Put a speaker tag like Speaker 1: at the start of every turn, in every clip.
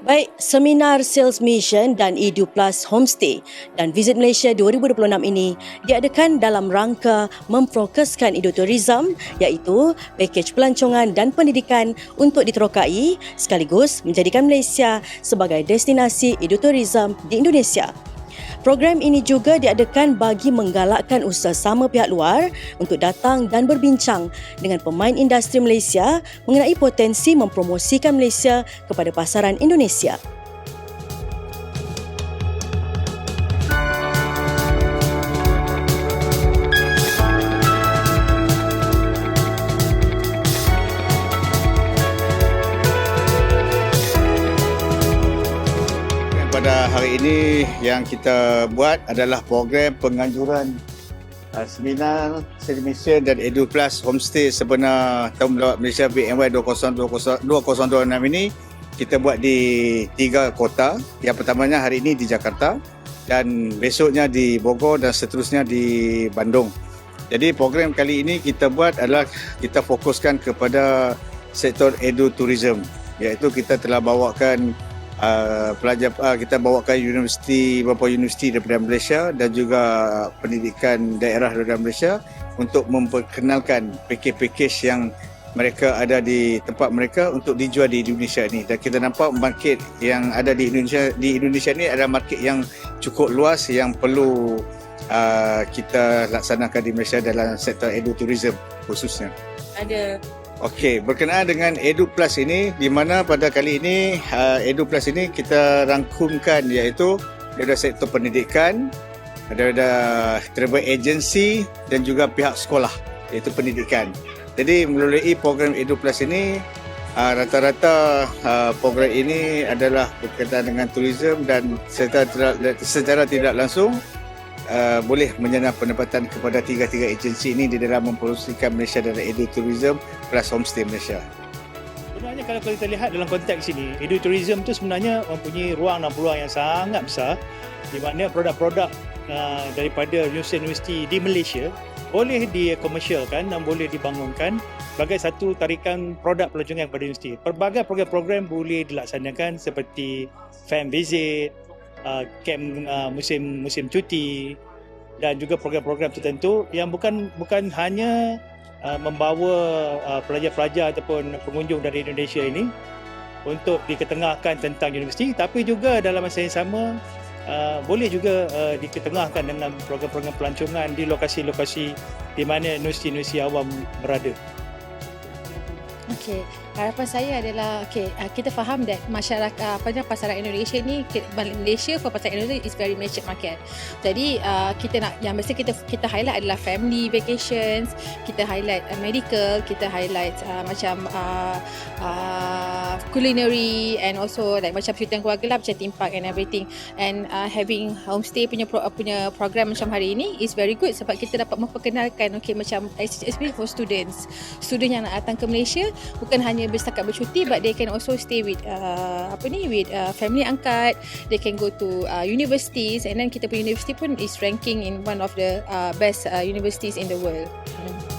Speaker 1: Baik, seminar Sales Mission dan Edu Plus Homestay dan Visit Malaysia 2026 ini diadakan dalam rangka memfokuskan edutourism iaitu pakej pelancongan dan pendidikan untuk diterokai sekaligus menjadikan Malaysia sebagai destinasi edutourism di Indonesia. Program ini juga diadakan bagi menggalakkan usaha sama pihak luar untuk datang dan berbincang dengan pemain industri Malaysia mengenai potensi mempromosikan Malaysia kepada pasaran Indonesia.
Speaker 2: Pada hari ini yang kita buat adalah program penganjuran uh, seminar Mission dan Edu Plus Homestay sebenar Tahun Melawat Malaysia BMY 2026 ini kita buat di tiga kota. Yang pertamanya hari ini di Jakarta dan besoknya di Bogor dan seterusnya di Bandung. Jadi program kali ini kita buat adalah kita fokuskan kepada sektor edu tourism iaitu kita telah bawakan uh, pelajar uh, kita bawakan universiti beberapa universiti daripada Malaysia dan juga pendidikan daerah daripada Malaysia untuk memperkenalkan pakej-pakej yang mereka ada di tempat mereka untuk dijual di Indonesia ini dan kita nampak market yang ada di Indonesia di Indonesia ini adalah market yang cukup luas yang perlu uh, kita laksanakan di Malaysia dalam sektor edutourism khususnya.
Speaker 1: Ada
Speaker 2: Okey, berkenaan dengan Edu Plus ini, di mana pada kali ini uh, Edu Plus ini kita rangkumkan iaitu daripada sektor pendidikan, daripada travel agency dan juga pihak sekolah iaitu pendidikan. Jadi melalui program Edu Plus ini uh, rata-rata uh, program ini adalah berkaitan dengan tourism dan secara secara tidak langsung uh, boleh menyenang pendapatan kepada tiga-tiga agensi ini di dalam mempromosikan Malaysia dalam edu tourism plus homestay Malaysia.
Speaker 3: Sebenarnya kalau kita lihat dalam konteks ini, edu tourism itu sebenarnya mempunyai ruang dan peluang yang sangat besar di mana produk-produk uh, daripada universiti-universiti di Malaysia boleh dikomersialkan dan boleh dibangunkan sebagai satu tarikan produk pelancongan kepada universiti. Pelbagai program-program boleh dilaksanakan seperti fan visit, uh, camp uh, musim musim cuti dan juga program-program tertentu yang bukan bukan hanya uh, membawa uh, pelajar-pelajar ataupun pengunjung dari Indonesia ini untuk diketengahkan tentang universiti tapi juga dalam masa yang sama uh, boleh juga uh, diketengahkan dengan program-program pelancongan di lokasi-lokasi di mana universiti-universiti awam berada.
Speaker 4: Okey, harapan saya adalah okey, uh, kita faham that masyarakat apa uh, pasaran Indonesia ni Malaysia for pasaran Indonesia is very mature market. Jadi uh, kita nak yang mesti kita kita highlight adalah family vacations, kita highlight uh, medical, kita highlight uh, macam uh, uh, culinary and also like macam syuting keluarga lah macam theme park and everything. And uh, having homestay punya pro, punya program macam hari ini is very good sebab kita dapat memperkenalkan okey macam especially for students. Student yang nak datang ke Malaysia bukan hanya bersetakat bercuti but they can also stay with uh, apa ni with uh, family angkat. They can go to uh, universities. And then kita punya university pun is ranking in one of the uh, best uh, universities in the world. Hmm.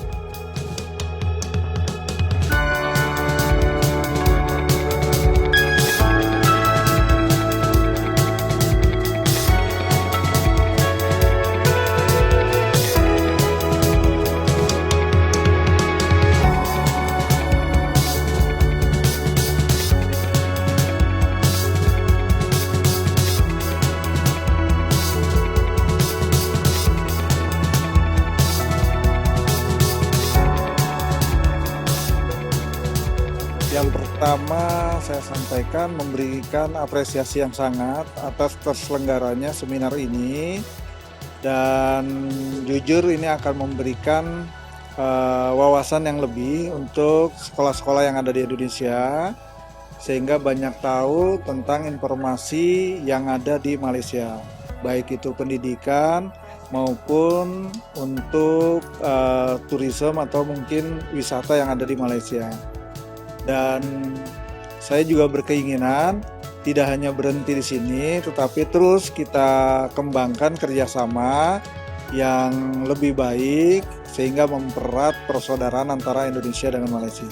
Speaker 5: Yang pertama saya sampaikan memberikan apresiasi yang sangat atas terselenggaranya seminar ini. Dan jujur ini akan memberikan uh, wawasan yang lebih untuk sekolah-sekolah yang ada di Indonesia sehingga banyak tahu tentang informasi yang ada di Malaysia. Baik itu pendidikan maupun untuk uh, tourism atau mungkin wisata yang ada di Malaysia dan saya juga berkeinginan tidak hanya berhenti di sini, tetapi terus kita kembangkan kerjasama yang lebih baik sehingga mempererat persaudaraan antara Indonesia dengan Malaysia.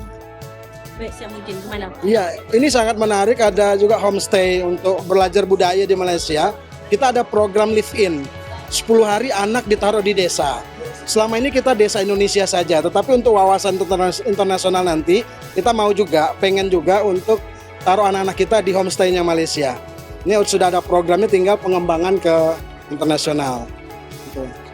Speaker 1: Mungkin ke mana?
Speaker 6: Iya, ini sangat menarik. Ada juga homestay untuk belajar budaya di Malaysia. Kita ada program live in. 10 hari anak ditaruh di desa. Selama ini kita desa Indonesia saja, tetapi untuk wawasan interna- internasional nanti kita mau juga, pengen juga untuk taruh anak-anak kita di homestay-nya Malaysia. Ini sudah ada programnya, tinggal pengembangan ke internasional. Gitu.